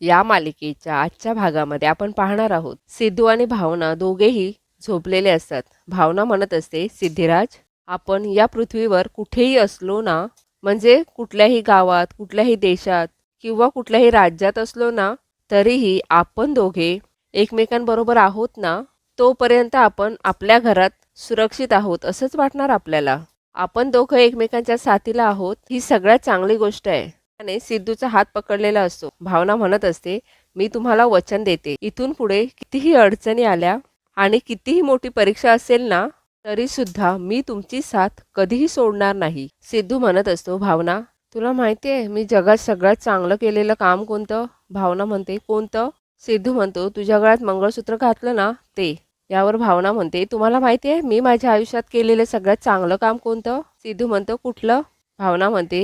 या मालिकेच्या आजच्या भागामध्ये आपण पाहणार आहोत. सिद्धू आणि भावना दोघेही झोपलेले असतात. भावना म्हणत असते सिद्धिराज आपण या पृथ्वीवर कुठेही असलो ना म्हणजे कुठल्याही गावात कुठल्याही देशात किंवा कुठल्याही राज्यात असलो ना तरीही आपण दोघे एकमेकांबरोबर आहोत ना तोपर्यंत आपण आपल्या घरात सुरक्षित आहोत असंच वाटणार आपल्याला. आपण दोघं एकमेकांच्या साथीला आहोत ही सगळ्यात चांगली गोष्ट आहे. आणि सिद्धूचा हात पकडलेला असतो भावना म्हणत असते मी तुम्हाला वचन देते. इथून पुढे कितीही अडचणी आल्या आणि कितीही मोठी परीक्षा असेल ना तरी सुद्धा मी तुमची साथ कधीही सोडणार नाही. सिद्धू म्हणत असतो भावना तुला माहिती आहे मी जगात सगळ्यात चांगलं केलेलं काम कोणतं? भावना म्हणते कोणतं? सिद्धू म्हणतो तुझ्या गळ्यात मंगळसूत्र घातलं ना ते. यावर भावना म्हणते तुम्हाला माहिती आहे मी माझ्या आयुष्यात केलेलं सगळ्यात चांगलं काम कोणतं? सिद्धू म्हणतो कुठलं? भावना म्हणते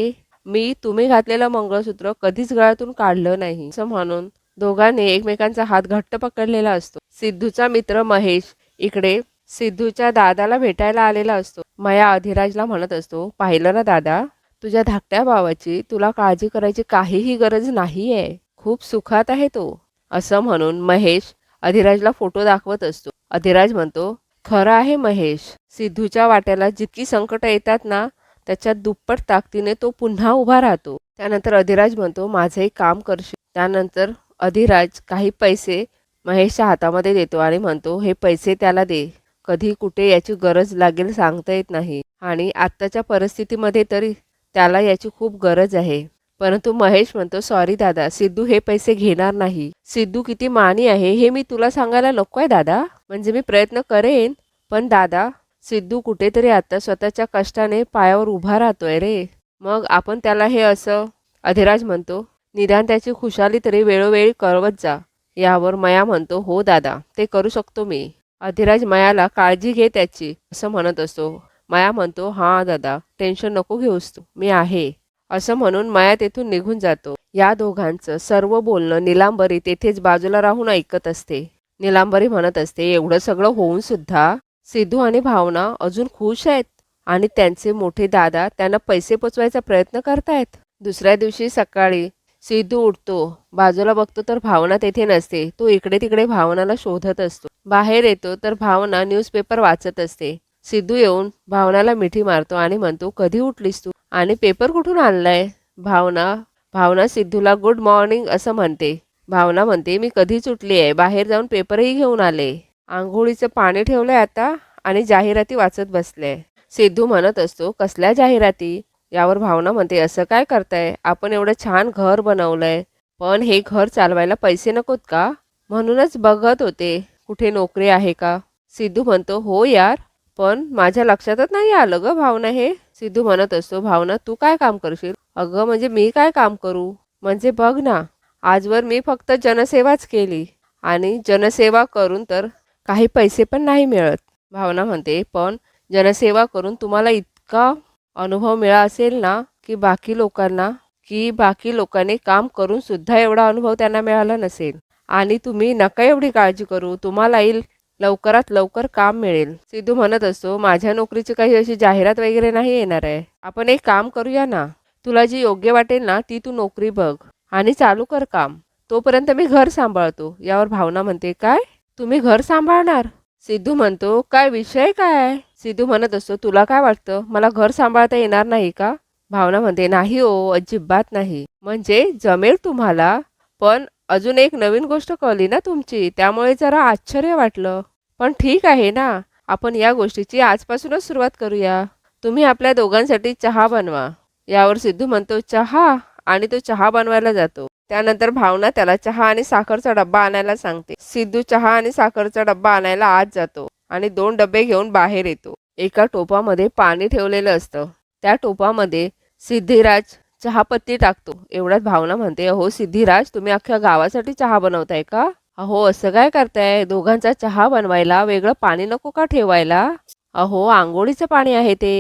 मी तुम्ही घातलेलं मंगळसूत्र कधीच गळ्यातून काढलं नाही. असं म्हणून दोघांनी एकमेकांचा हात घट्ट पकडलेला असतो. सिद्धूचा मित्र महेश इकडे सिद्धूच्या दादाला भेटायला आलेला असतो. माया अधिराजला म्हणत असतो पाहिलं ना दादा तुझ्या धाकट्या भावाची तुला काळजी करायची काहीही गरज नाही आहे खूप सुखात आहे तो. असं म्हणून महेश अधिराजला फोटो दाखवत असतो. अधिराज म्हणतो खरं आहे महेश सिद्धूच्या वाट्याला जितकी संकट येतात ना त्याच्यात दुप्पट ताकदीने तो पुन्हा उभा राहतो. त्यानंतर अधिराज म्हणतो माझं एक काम करशील. त्यानंतर अधिराज काही पैसे महेशच्या हातामध्ये देतो आणि म्हणतो हे पैसे त्याला दे. कधी कुठे याची गरज लागेल सांगता येत नाही. आणि आत्ताच्या परिस्थितीमध्ये तरी त्याला याची खूप गरज आहे. परंतु महेश म्हणतो सॉरी दादा सिद्धू हे पैसे घेणार नाही. सिद्धू किती मानी आहे हे मी तुला सांगायला नको आहे दादा. म्हणजे मी प्रयत्न करेन पण दादा सिद्धू कुठेतरी आता स्वतःच्या कष्टाने पायावर उभा राहतोय रे. मग आपण त्याला हे असं अधिराज म्हणतो निदान त्याची खुशाली तरी वेळोवेळी कळवत जा. यावर मया म्हणतो हो दादा ते करू शकतो मी. अधिराज मयाला काळजी घे त्याची असं म्हणत असतो. माया म्हणतो हां दादा टेन्शन नको घेऊस तू मी आहे. असं म्हणून माया तेथून निघून जातो. या दोघांचं सर्व बोलणं निलांबरी तेथेच बाजूला राहून ऐकत असते. निलांबरी म्हणत असते एवढं सगळं होऊन सुद्धा सिद्धू आणि भावना अजून खुश आहेत आणि त्यांचे मोठे दादा त्यांना पैसे पोचवायचा प्रयत्न करतायत. दुसऱ्या दिवशी सकाळी सिद्धू उठतो. बाजूला बघतो तर भावना तेथे नसते. तो इकडे तिकडे भावनाला शोधत असतो. बाहेर येतो तर भावना न्यूजपेपर वाचत असते. सिद्धू येऊन भावनाला मिठी मारतो आणि म्हणतो कधी उठलीस तू? आणि पेपर कुठून आणलाय? भावना भावना सिद्धूला गुड मॉर्निंग असं म्हणते. भावना म्हणते मी कधीच उठली आहे. बाहेर जाऊन पेपरही घेऊन आले. आंघोळीचं पाणी ठेवलंय आता आणि जाहिराती वाचत बसले सिद्धू म्हणत असतो कसल्या जाहिराती? यावर भावना म्हणते असं काय करताय? आपण एवढं छान घर बनवलंय. पण हे घर चालवायला पैसे नकोत का? म्हणूनच बघत होते. कुठे नोकरी आहे का? सिद्धू म्हणतो हो यार पण माझ्या लक्षातच नाही आलं ग भावना हे. सिद्धू म्हणत असतो भावना तू काय काम करशील? अगं म्हणजे मी काय काम करू? म्हणजे बघ ना आजवर मी फक्त जनसेवाच केली. आणि जनसेवा करून तर काही पैसे पण नाही मिळत. भावना म्हणते पण जनसेवा करून तुम्हाला इतका अनुभव मिळा असेल ना की बाकी लोकांना की बाकी लोकांनी काम करून सुद्धा एवढा अनुभव त्यांना मिळाला नसेल. आणि तुम्ही नका एवढी काळजी करू तुम्हाला येईल लवकरात लवकर काम मिळेल. सिद्धू म्हणत असतो माझ्या नोकरीची काही अशी जाहिरात वगैरे नाही येणार आहे. आपण एक काम करूया ना. तुला जी योग्य वाटेल ना ती तू नोकरी बघ आणि चालू कर काम. तोपर्यंत मी घर सांभाळतो. यावर भावना म्हणते काय? तुम्ही घर सांभाळणार? सिद्धू म्हणतो काय विषय काय सिद्धू म्हणत असतो तुला काय वाटतं? मला घर सांभाळता येणार नाही का? भावना म्हणते नाही ओ अजिबात नाही. म्हणजे जमेल तुम्हाला पण अजून एक नवीन गोष्ट कळली ना तुमची त्यामुळे जरा आश्चर्य वाटलं. पण ठीक आहे ना आपण या गोष्टीची आजपासूनच सुरुवात करूया. तुम्ही आपल्या दोघांसाठी चहा बनवा. यावर सिद्धू म्हणतो चहा? आणि तो चहा बनवायला जातो. त्यानंतर भावना त्याला चहा आणि साखरचा डब्बा आणायला सांगते. सिद्धू चहा आणि साखरचा डब्बा आणायला आत जातो आणि दोन डबे घेऊन बाहेर येतो. एका टोपामध्ये पाणी ठेवलेलं असतं. त्या टोपामध्ये सिद्धिराज चहापत्ती टाकतो. एवढ्यात भावना म्हणते अहो सिद्धिराज तुम्ही अख्ख्या गावासाठी चहा बनवताय का? अहो असं काय करताय? दोघांचा चहा बनवायला वेगळं पाणी नको का ठेवायला? अहो आंघोळीचं पाणी आहे ते.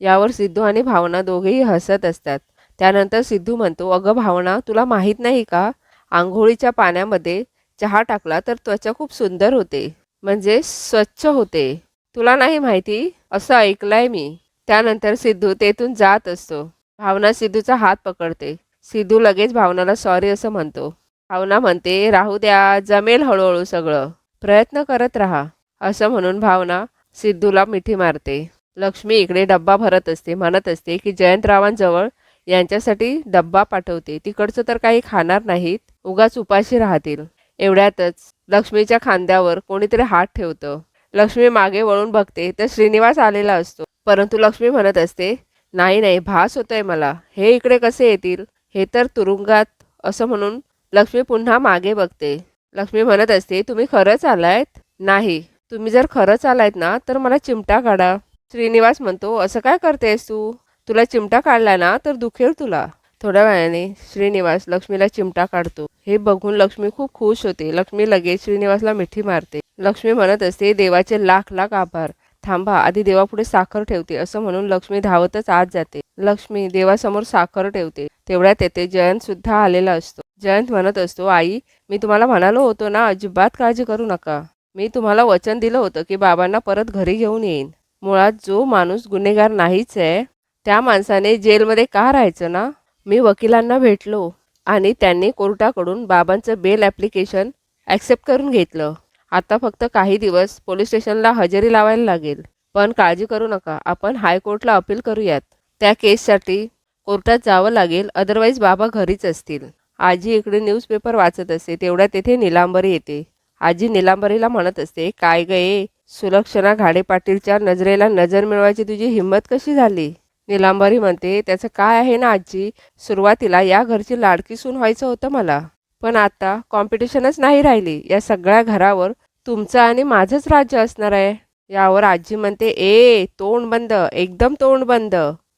यावर सिद्धू आणि भावना दोघेही हसत असतात. त्यानंतर सिद्धू म्हणतो अगं भावना तुला माहीत नाही का? आंघोळीच्या पाण्यामध्ये चहा टाकला तर त्वचा खूप सुंदर होते म्हणजे स्वच्छ होते. तुला नाही माहिती? असं ऐकलंय मी. त्यानंतर सिद्धू तेथून जात असतो. भावना सिद्धूचा हात पकडते. सिद्धू लगेच भावनाला सॉरी असं म्हणतो. भावना म्हणते राहू द्या जमेल हळूहळू सगळं. प्रयत्न करत राहा. असं म्हणून भावना सिद्धूला मिठी मारते. लक्ष्मी इकडे डब्बा भरत असते म्हणत असते की जयंतरावांजवळ यांच्यासाठी डब्बा पाठवते. तिकडचं तर काही खाणार नाहीत. उगाच उपाशी राहतील. एवढ्यातच लक्ष्मीच्या खांद्यावर कोणीतरी हात ठेवतं. लक्ष्मी मागे वळून बघते. तर श्रीनिवास आलेला असतो. परंतु लक्ष्मी म्हणत असते नाही नाही भास होतोय मला. हे इकडे कसे येतील? हे तर तुरुंगात असं म्हणून लक्ष्मी पुन्हा मागे बघते. लक्ष्मी म्हणत असते तुम्ही खरंच आलायत? नाही. तुम्ही जर खरंच आलायत ना तर मला चिमटा काढा श्रीनिवास म्हणतो असं काय करतेस तू? तुला चिमटा काढला ना तर दुखेल तुला. थोड्या वेळाने श्रीनिवास लक्ष्मीला चिमटा काढतो. हे बघून लक्ष्मी खूप खुश होते. लक्ष्मी लगेच श्रीनिवासला मिठी मारते. लक्ष्मी म्हणत असते देवाचे लाख लाख आभार. थांबा आधी देवापुढे साखर ठेवते असं म्हणून लक्ष्मी धावतच आत जाते. लक्ष्मी देवासमोर साखर ठेवते. तेवढ्यात येते जयंत सुद्धा आलेला असतो. जयंत म्हणत असतो आई मी तुम्हाला म्हणालो होतो ना अजिबात काळजी करू नका. मी तुम्हाला वचन दिलं होतं की बाबांना परत घरी घेऊन येईन. मुळात जो माणूस गुन्हेगार नाहीच आहे त्या माणसाने जेलमध्ये का राहायचं ना? मी वकिलांना भेटलो आणि त्यांनी कोर्टाकडून बाबांचं बेल ॲप्लिकेशन ॲक्सेप्ट करून घेतलं. आता फक्त काही दिवस पोलीस स्टेशनला हजेरी लावायला लागेल. पण काळजी करू नका आपण हायकोर्टला अपील करूयात. त्या केससाठी कोर्टात जावं लागेल अदरवाईज बाबा घरीच असतील. आजी इकडे न्यूजपेपर वाचत असते तेवढ्या तेथे निलांबरी येते. आजी निलांबरीला म्हणत असते काय गये सुलक्षणा घाडे पाटीलच्या नजरेला नजर मिळवायची तुझी हिंमत कशी झाली? निलांबरी म्हणते त्याचं काय आहे ना आजी? सुरुवातीला या घरची लाडकी सून व्हायचं होतं मला. पण आता कॉम्पिटिशनच नाही राहिली. या सगळ्या घरावर तुमचं आणि माझंच राज्य असणार आहे. यावर आजी म्हणते ए तोंड बंद. एकदम तोंड बंद.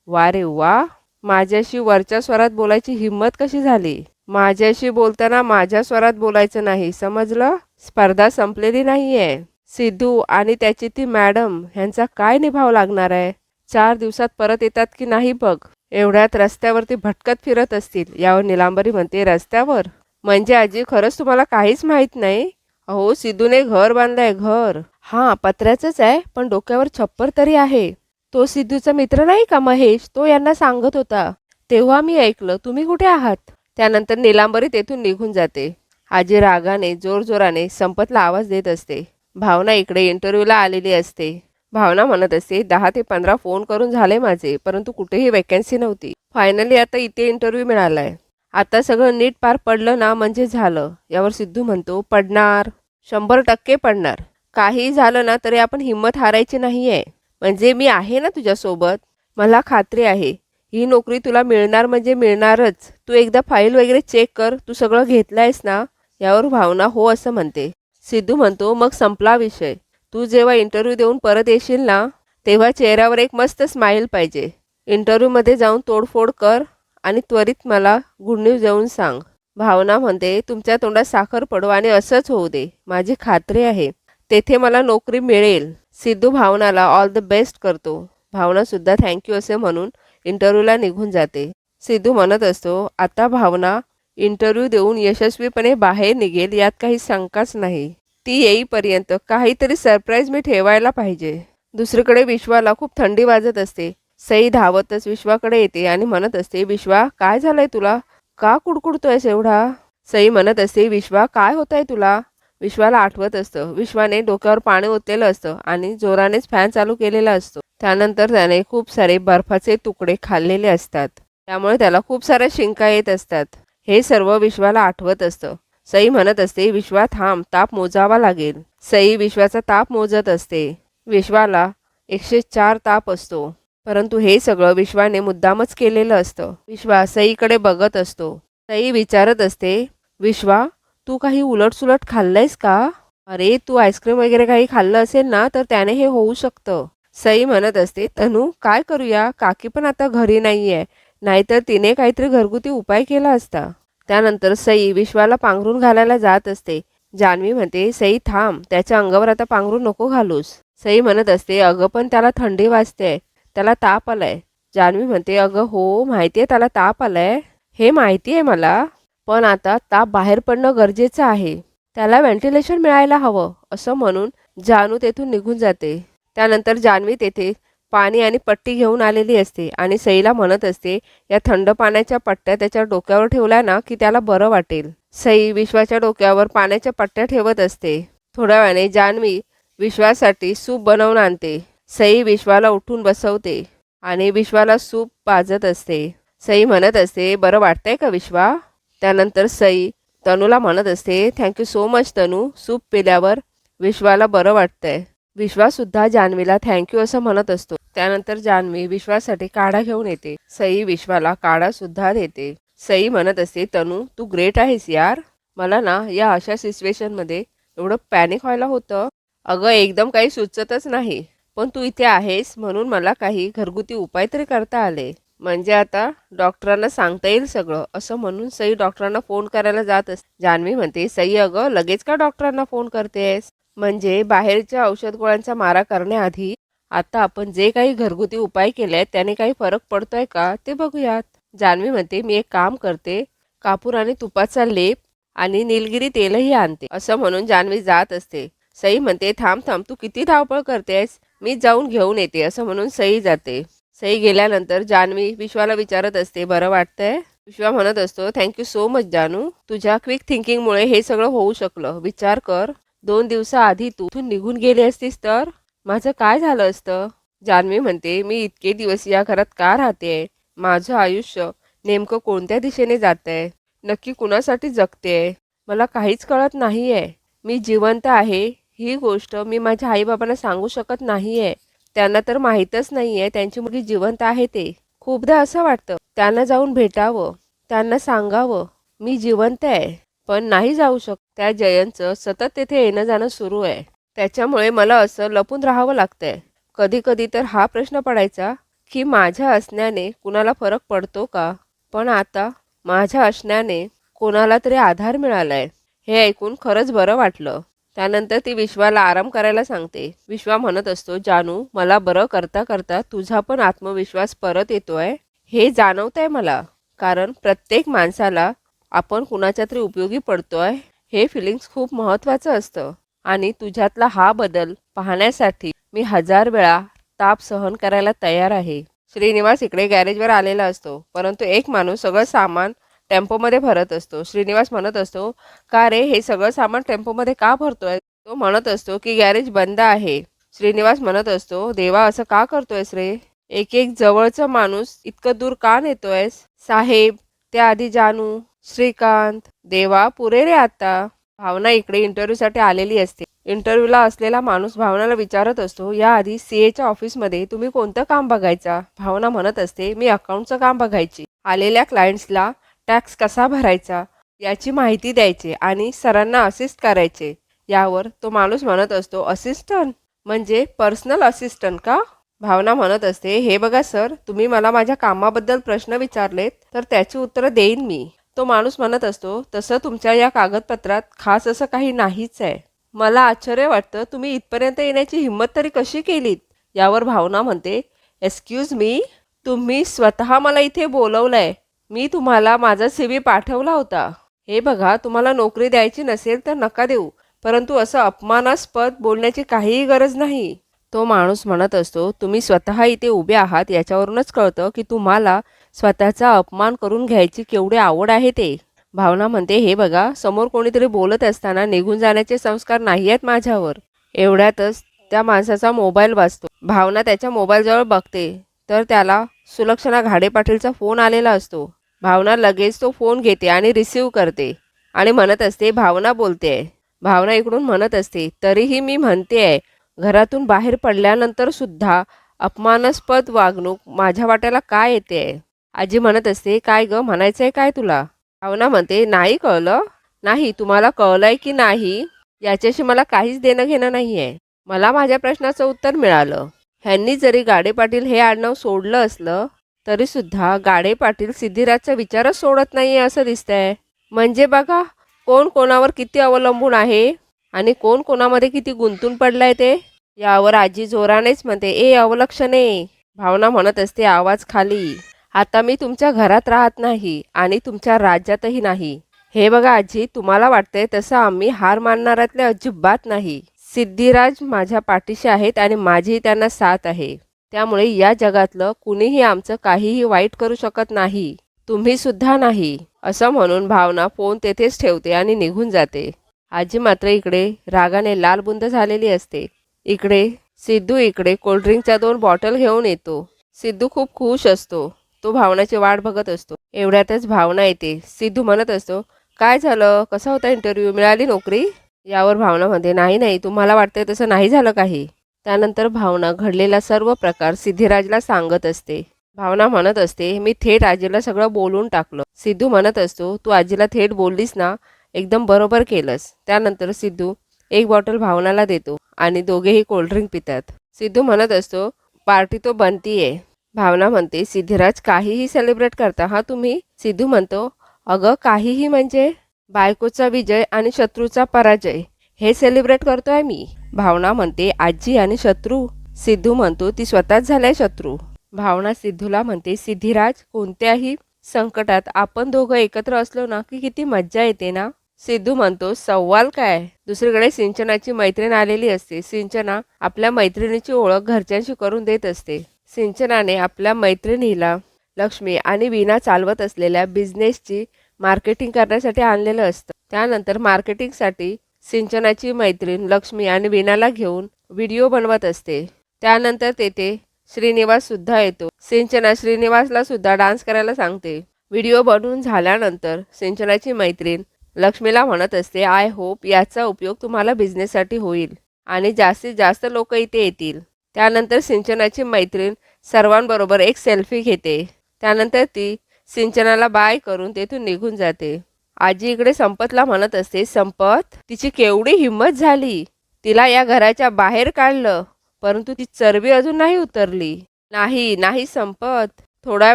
वा रे वा. माझ्याशी वरच्या स्वरात बोलायची हिंमत कशी झाली? माझ्याशी बोलताना माझ्या स्वरात बोलायचं नाही. समजलं? स्पर्धा संपलेली नाहीये. सिद्धू आणि त्याची ती मॅडम ह्यांचा काय निभाव लागणार आहे? चार दिवसात परत येतात की नाही बघ. एवढ्यात रस्त्यावरती भटकत फिरत असतील. यावर निलांबरी म्हणते रस्त्यावर? म्हणजे आजी खरंच तुम्हाला काहीच माहीत नाही? अहो सिद्धूने घर बांधलंय घर. हां पत्र्याचंच आहे पण डोक्यावर छप्पर तरी आहे. तो सिद्धूचा मित्र नाही का महेश? तो यांना सांगत होता. तेव्हा मी ऐकलं तुम्ही कुठे आहात? त्यानंतर निलांबरी तेथून निघून जाते. आजी रागाने जोरजोराने संपतला आवाज देत असते. भावना इकडे इंटरव्ह्यूला आलेली असते. भावना म्हणत असते दहा ते पंधरा फोन करून झाले माझे परंतु कुठेही वॅकन्सी नव्हती. फायनली आता इथे इंटरव्ह्यू मिळालाय. आता सगळं नीट पार पडलं ना म्हणजे झालं. यावर सिद्धू म्हणतो पडणार. शंभर टक्के पडणार. काही झालं ना तरी आपण हिंमत हारायची नाही आहे म्हणजे मी आहे ना तुझ्यासोबत. मला खात्री आहे. ही नोकरी तुला मिळणार म्हणजे मिळणारच. तू एकदा फाईल वगैरे चेक कर. तू सगळं घेतलं आहेस ना? यावर भावना हो असं म्हणते. सिद्धू म्हणतो मग संपला विषय. तू जेव्हा इंटरव्ह्यू देऊन परत येशील ना तेव्हा चेहऱ्यावर एक मस्त स्माईल पाहिजे. इंटरव्ह्यूमध्ये जाऊन तोडफोड कर आणि त्वरित मला गुड न्यूज देऊन सांग. भावना म्हणते तुमच्या तोंडात साखर पडो आणि असंच होऊ दे. माझी खात्री आहे. तेथे मला नोकरी मिळेल. सिद्धू भावनाला ऑल द बेस्ट करतो. भावनासुद्धा थँक्यू असे म्हणून इंटरव्ह्यूला निघून जाते. सिद्धू म्हणत असतो आता भावना इंटरव्ह्यू देऊन यशस्वीपणे बाहेर निघेल यात काही शंकाच नाही. ती येईपर्यंत काहीतरी सरप्राईज मी ठेवायला पाहिजे. दुसरीकडे विश्वाला खूप थंडी वाजत असते. सई धावतच विश्वाकडे येते आणि म्हणत असते विश्वा काय झालंय तुला? का कुडकुडतोयस एवढा? सई म्हणत असते विश्वा काय होतंय तुला? विश्वाला आठवत असतं. विश्वाने डोक्यावर पाणी ओतलेलं असतं आणि जोरानेच फॅन चालू केलेला असतो. त्यानंतर त्याने खूप सारे बर्फाचे तुकडे खाल्लेले असतात. त्यामुळे त्याला खूप साऱ्या शिंका येत असतात. हे सर्व विश्वाला आठवत असतं. सई म्हणत असते विश्वा थांब ताप मोजावा लागेल. सई विश्वाचा ताप मोजत असते. विश्वाला एकशे चार ताप असतो. परंतु हे सगळं विश्वाने मुद्दामच केलेलं असतं. विश्वा सईकडे बघत असतो. सई विचारत असते विश्वा तू काही उलटसुलट खाल्लंयस का? अरे तू आईस्क्रीम वगैरे काही खाल्लं असेल ना तर त्याने हे होऊ शकतं. सई म्हणत असते तनू काय करूया? काकी पण आता घरी नाहीये. नाहीतर तिने काहीतरी घरगुती उपाय केला असता. त्यानंतर सई विश्वाला पांघरून घालायला जात असते. जान्हवी म्हणते सई थांब त्याच्या अंगावर आता पांघरून नको घालूस. सई म्हणत असते अगं पण त्याला थंडी वाजते त्याला ताप आलाय. जान्हवी म्हणते अगं हो माहिती आहे त्याला ताप आलाय. हे माहिती आहे मला पण आता ताप बाहेर पडणं गरजेचं आहे. त्याला व्हेंटिलेशन मिळायला हवं असं म्हणून जानू तेथून निघून जाते. त्यानंतर जान्हवी तेथे पाणी आणि पट्टी घेऊन आलेली असते आणि सईला म्हणत असते या थंड पाण्याच्या पट्ट्या त्याच्या डोक्यावर ठेवल्या ना की त्याला बरं वाटेल. सई विश्वाच्या डोक्यावर पाण्याच्या पट्ट्या ठेवत असते. थोड्या वेळाने जान्हवी विश्वासाठी सूप बनवून आणते. सई विश्वाला उठून बसवते आणि विश्वाला सूप पाजत असते. सई म्हणत असते बरं वाटतंय का विश्वा? त्यानंतर सई तनूला म्हणत असते thank you so much Tanu soup पिल्यावर विश्वाला बरं वाटतंय. विश्वासुद्धा जान्हवीला थँक्यू असं म्हणत असतो. त्यानंतर जान्हवी विश्वासाठी काढा घेऊन येते. सई विश्वाला काढा सुद्धा देते. सई म्हणत असते तनू तू ग्रेट आहेस यार. मला ना या अशा सिच्युएशनमध्ये एवढं पॅनिक व्हायला होतं. अगं एकदम काही सुचतच नाही. पण तू इथे आहेस म्हणून मला काही घरगुती उपाय तरी करता आले. म्हणजे आता डॉक्टरांना सांगता येईल सगळं असं म्हणून सई डॉक्टरांना फोन करायला जात असते जान्हवी म्हणते सई अगं लगेच का डॉक्टरांना फोन करतेस? म्हणजे बाहेरच्या औषध गोळ्यांचा मारा करण्याआधी आता आपण जे काही घरगुती उपाय केले आहेत त्याने काही फरक पडतोय का ते बघूयात. जान्हवी म्हणते मी एक काम करते कापूर आणि तुपाचा लेप आणि निलगिरी तेलही आणते. असं म्हणून जान्हवी जात असते. सई म्हणते थांब थांब तू किती धावपळ करतेस मी जाऊन घेऊन येते. असं म्हणून सई जाते. सई गेल्यानंतर जान्हवी विश्वाला विचारत असते बरं वाटतंय? विश्वा म्हणत असतो थँक्यू सो मच जानू. तुझ्या क्विक थिंकिंगमुळे हे सगळं होऊ शकलं. विचार कर. दोन दिवसाआधी तू तू निघून गेली असतीस तर? माझं काय झालं असतं? जान्हवी म्हणते मी इतके दिवस या घरात का राहते? माझं आयुष्य नेमकं कोणत्या दिशेने जात आहे नक्की कुणासाठी जगते? मला काहीच कळत नाही आहे मी जिवंत आहे. ही गोष्ट मी माझ्या आईबाबांना सांगू शकत नाही आहे त्यांना तर माहीतच नाही आहे त्यांची मुलगी जिवंत आहे ते. खूपदा असं वाटतं. त्यांना जाऊन भेटावं. त्यांना सांगावं. मी जिवंत आहे. पण नाही जाऊ शकत. त्या जयंतचं सतत तेथे येणं जाणं सुरू आहे. त्याच्यामुळे मला असं लपून राहावं लागतंय. कधी कधी तर हा प्रश्न पडायचा की माझ्या असण्याने कुणाला फरक पडतो का? पण आता माझ्या असण्याने कोणाला तरी आधार मिळालाय. हे ऐकून खरंच बरं वाटलं. त्यानंतर ती विश्वाला आराम करायला सांगते. विश्वा म्हणत असतो जानू मला बरं करता करता तुझा पण आत्मविश्वास परत येतोय. हे जाणवतंय मला. कारण प्रत्येक माणसाला आपण कुणाच्या तरी उपयोगी पडतोय हे फिलिंग्स खूप महत्त्वाचं असतं. आणि तुझ्यातला हा बदल पाहण्यासाठी मी हजार वेळा ताप सहन करायला तयार आहे. श्रीनिवास इकडे गॅरेजवर आलेला असतो परंतु एक माणूस सगळं सामान टेम्पोमध्ये भरत असतो. श्रीनिवास म्हणत असतो का रे हे सगळं सामान टेम्पोमध्ये का भरतोय? तो म्हणत असतो की गॅरेज बंद आहे. श्रीनिवास म्हणत असतो देवा असं का करतोयस रे? एक एक जवळचा माणूस इतकं दूर का नेतोयस? साहेब त्याआधी जानू. श्रीकांत देवा पुरे रे आता. भावना इकडे इंटरव्ह्यूसाठी आलेली असते. इंटरव्ह्यूला असलेला माणूस भावनाला विचारत असतो याआधी सी एच्या ऑफिसमध्ये तुम्ही कोणतं काम बघायचा? भावना म्हणत असते मी अकाउंटचं काम बघायची. आलेल्या क्लायंट्सला टॅक्स कसा भरायचा? याची माहिती द्यायची आणि सरांना असिस्ट करायचे. यावर तो माणूस म्हणत असतो असिस्टंट म्हणजे पर्सनल असिस्टंट का? भावना म्हणत असते हे बघा सर तुम्ही मला माझ्या कामाबद्दल प्रश्न विचारलेत तर त्याची उत्तरं देईन मी. तो माणूस म्हणत असतो तसं तुमच्या या कागदपत्रात खास असं काही नाहीच आहे. मला आश्चर्य वाटतं तुम्ही इथपर्यंत येण्याची हिंमत तरी कशी केलीत? यावर भावना म्हणते एक्सक्यूज मी तुम्ही स्वतः मला इथे बोलवलंय. मी तुम्हाला माझा सी व्ही पाठवला होता. हे बघा तुम्हाला नोकरी द्यायची नसेल तर नका देऊ परंतु असं अपमानास्पद बोलण्याची काहीही गरज नाही. तो माणूस म्हणत असतो तुम्ही स्वतः इथे उभे आहात याच्यावरूनच कळतं की तुम्हाला स्वतःचा अपमान करून घ्यायची केवढी आवड आहे ते. भावना म्हणते हे बघा समोर कोणीतरी बोलत असताना निघून जाण्याचे संस्कार नाही आहेत माझ्यावर. एवढ्यातच त्या माणसाचा मोबाईल वाजतो भावना त्याच्या मोबाईलजवळ बघते तर त्याला सुलक्षणा घाडे पाटीलचा फोन आलेला असतो. भावना लगेच तो फोन घेते आणि रिसीव करते आणि म्हणत असते भावना बोलते आहे भावना इकडून म्हणत असते तरीही मी म्हणते आहे घरातून बाहेर पडल्यानंतर सुद्धा अपमानास्पद वागणूक माझ्या वाट्याला काय येते आहे आजी म्हणत असते काय ग म्हणायचंय काय तुला? भावना म्हणते नाही कळलं. नाही तुम्हाला कळलंय की नाही याच्याशी मला काहीच देणं घेणं नाही आहे मला माझ्या प्रश्नाचं उत्तर मिळालं. ह्यांनी जरी गाडे पाटील हे आडनाव सोडलं असलं तरी सुद्धा गाडे पाटील सिद्धिराजचा विचारच सोडत नाहीये असं दिसतंय. म्हणजे बघा कोण कोणावर किती अवलंबून आहे आणि कोण कोणामध्ये किती गुंतून पडलाय ते? यावर आजी जोरानेच म्हणते ए अवलक्षणे. भावना म्हणत असते आवाज खाली. आता मी तुमच्या घरात राहत नाही आणि तुमच्या राज्यातही नाही. हे बघा आजी तुम्हाला वाटतंय तसं आम्ही हार मानणाऱ्यातले अजिबात नाही. सिद्धिराज माझ्या पाठीशी आहेत आणि माझीही त्यांना साथ आहे. त्यामुळे या जगातलं कुणीही आमचं काहीही वाईट करू शकत नाही. तुम्ही सुद्धा नाही. असं म्हणून भावना फोन तेथेच ठेवते आणि निघून जाते. आजी मात्र इकडे रागाने लाल बुंद झालेली असते. इकडे सिद्धू इकडे कोल्ड्रिंकच्या दोन बॉटल घेऊन येतो. सिद्धू खूप खुश असतो. तो भावनाची वाट बघत असतो. एवढ्यातच भावना येते. सिद्धू म्हणत असतो काय झालं? कसा होता इंटरव्ह्यू मिळाली नोकरी? यावर भावना म्हणते नाही नाही. तुम्हाला वाटतंय तसं नाही झालं काही. त्यानंतर भावना घडलेला सर्व प्रकार सिद्धिराजला सांगत असते. भावना म्हणत असते मी थेट आजीला सगळं बोलून टाकलं. सिद्धू म्हणत असतो तू आजीला थेट बोललीस ना? एकदम बरोबर केलंस. त्यानंतर सिद्धू एक बॉटल भावनाला देतो आणि दोघेही कोल्ड्रिंक पितात. सिद्धू म्हणत असतो पार्टी तो बनतीये. भावना म्हणते सिद्धिराज काहीही सेलिब्रेट करता हा तुम्ही सिद्धू म्हणतो. अगं काहीही म्हणजे बायकोचा विजय आणि शत्रूचा पराजय हे सेलिब्रेट करतोय मी. भावना म्हणते आजी आणि शत्रू. सिद्धू म्हणतो ती स्वतःच झालाय शत्रू. भावना सिद्धूला म्हणते सिद्धिराज कोणत्याही संकटात आपण दोघं एकत्र असलो ना की किती मज्जा येते ना? सिद्धू म्हणतो सव्वाल काय? दुसरीकडे सिंचनाची मैत्रीण आलेली असते. सिंचना आपल्या मैत्रिणीची ओळख घरच्यांशी करून देत असते. सिंचनाने आपल्या मैत्रिणीला लक्ष्मी आणि वीणा चालवत असलेल्या बिझनेसची मार्केटिंग करण्यासाठी आणलेलं असतं. त्यानंतर मार्केटिंगसाठी सिंचनाची मैत्रीण लक्ष्मी आणि वीणाला घेऊन व्हिडिओ बनवत असते. त्यानंतर तेथे श्रीनिवास सुद्धा येतो. सिंचना श्रीनिवासला सुद्धा डान्स करायला सांगते. व्हिडिओ बनवून झाल्यानंतर सिंचनाची मैत्रीण लक्ष्मीला म्हणत असते आय होप याचा उपयोग तुम्हाला बिझनेससाठी होईल आणि जास्तीत जास्त लोक इथे येतील. त्यानंतर सिंचनाची मैत्रीण सर्वांबरोबर एक सेल्फी घेते. त्यानंतर ती सिंचनाला बाय करून तेथून निघून जाते. आजी इकडे संपतला म्हणत असते संपत तिची केवढी हिंमत झाली. तिला या घराच्या बाहेर काढलं परंतु ती चरबी अजून नाही उतरली. नाही नाही संपत. थोड्या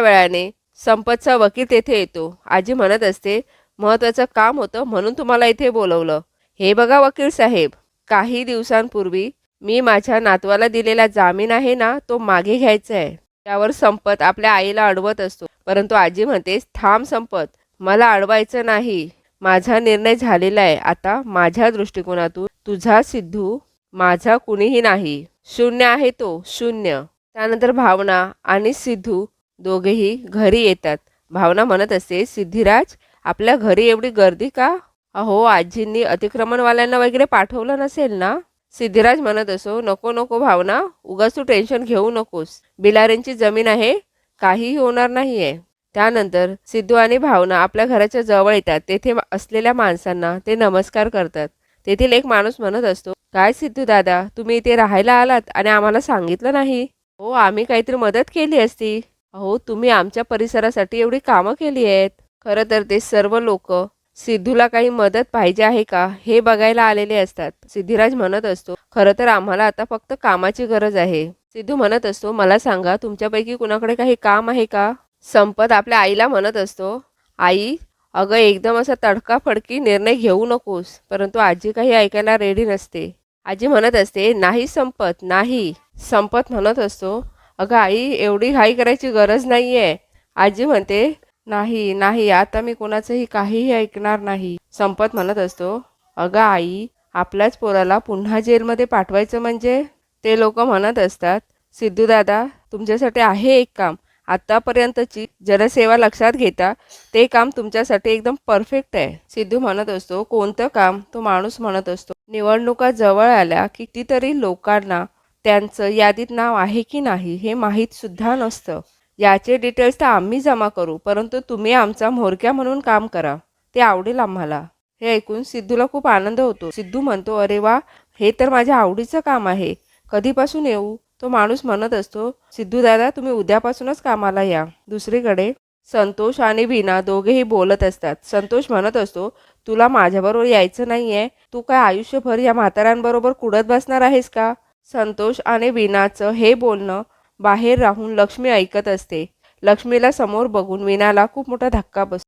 वेळाने संपतचा वकील तेथे येतो. आजी म्हणत असते महत्वाचं काम होतं म्हणून तुम्हाला इथे बोलवलं. हे बघा वकील साहेब काही दिवसांपूर्वी मी माझ्या नातवाला दिलेला जामीन आहे ना तो मागे घ्यायचा आहे. त्यावर संपत आपल्या आईला अडवत असतो. परंतु आजी म्हणते थांब संपत मला अडवायचं नाही. माझा निर्णय झालेला आहे. आता माझ्या दृष्टिकोनातून तुझा सिद्धू माझा कुणीही नाही. शून्य आहे तो शून्य. त्यानंतर भावना आणि सिद्धू दोघेही घरी येतात. भावना म्हणत असते सिद्धिराज आपल्या घरी एवढी गर्दी का? अहो आजींनी अतिक्रमणवाल्यांना वगैरे पाठवलं नसेल ना? सिद्धिराज म्हणत असो नको नको भावना उगाच तू टेन्शन घेऊ नकोस. बिलारेंची जमीन आहे काहीही होणार नाहीये. त्यानंतर सिद्धू आणि भावना आपल्या घराच्या जवळ येतात. तेथे असलेल्या माणसांना ते नमस्कार करतात. तेथील एक माणूस म्हणत असतो काय सिद्धू दादा तुम्ही इथे राहायला आलात आणि आम्हाला सांगितलं नाही? हो आम्ही काहीतरी मदत केली असती. अहो तुम्ही आमच्या परिसरासाठी एवढी कामं केली आहेत. खरं तर ते सर्व लोक सिद्धूला काही मदत पाहिजे आहे का? हे बघायला आलेले असतात. सिद्धिराज म्हणत असतो खरं तर आम्हाला आता फक्त कामाची गरज आहे. सिद्धू म्हणत असतो मला सांगा तुमच्यापैकी कुणाकडे काही काम आहे का? संपत आपल्या आईला म्हणत असतो आई अगं एकदम असा तडकाफडकी निर्णय घेऊ नकोस परंतु आजी काही ऐकायला रेडी नसते. आजी म्हणत असते नाही संपत नाही. संपत म्हणत असतो अगं आई एवढी घाई करायची गरज नाही आहे आजी म्हणते नाही नाही आता मी कोणाचंही काहीही ऐकणार नाही. संपत म्हणत असतो अगं आई आपल्याच पोराला पुन्हा जेलमध्ये पाठवायचं म्हणजे? ते लोक म्हणत असतात सिद्धू दादा तुमच्यासाठी आहे एक काम. आतापर्यंतची जनसेवा लक्षात घेता ते काम तुमच्यासाठी एकदम परफेक्ट आहे. सिद्धू म्हणत असतो कोणतं काम? तो माणूस म्हणत असतो निवडणुका जवळ आल्या कितीतरी लोकांना त्यांचं यादीत नाव आहे की नाही हे माहीत सुद्धा नसतं. याचे डिटेल्स तर आम्ही जमा करू परंतु तुम्ही आमचा म्होरक्या म्हणून काम करा. ते आवडेल आम्हाला. हे ऐकून सिद्धूला खूप आनंद होतो. सिद्धू म्हणतो अरे वा हे तर माझ्या आवडीचं काम आहे. कधीपासून येऊ? तो माणूस म्हणत असतो सिद्धू दादा तुम्ही उद्यापासूनच कामाला या. दुसरीकडे संतोष आणि वीणा दोघेही बोलत असतात. संतोष म्हणत असतो तुला माझ्याबरोबर यायचं नाही आहे तू काय आयुष्यभर या म्हाताऱ्यांबरोबर कुडत बसणार आहेस का? संतोष आणि वीणाचं हे बोलणं बाहेर राहून लक्ष्मी ऐकत असते. लक्ष्मीला समोर बघून वीणाला खूप मोठा धक्का बस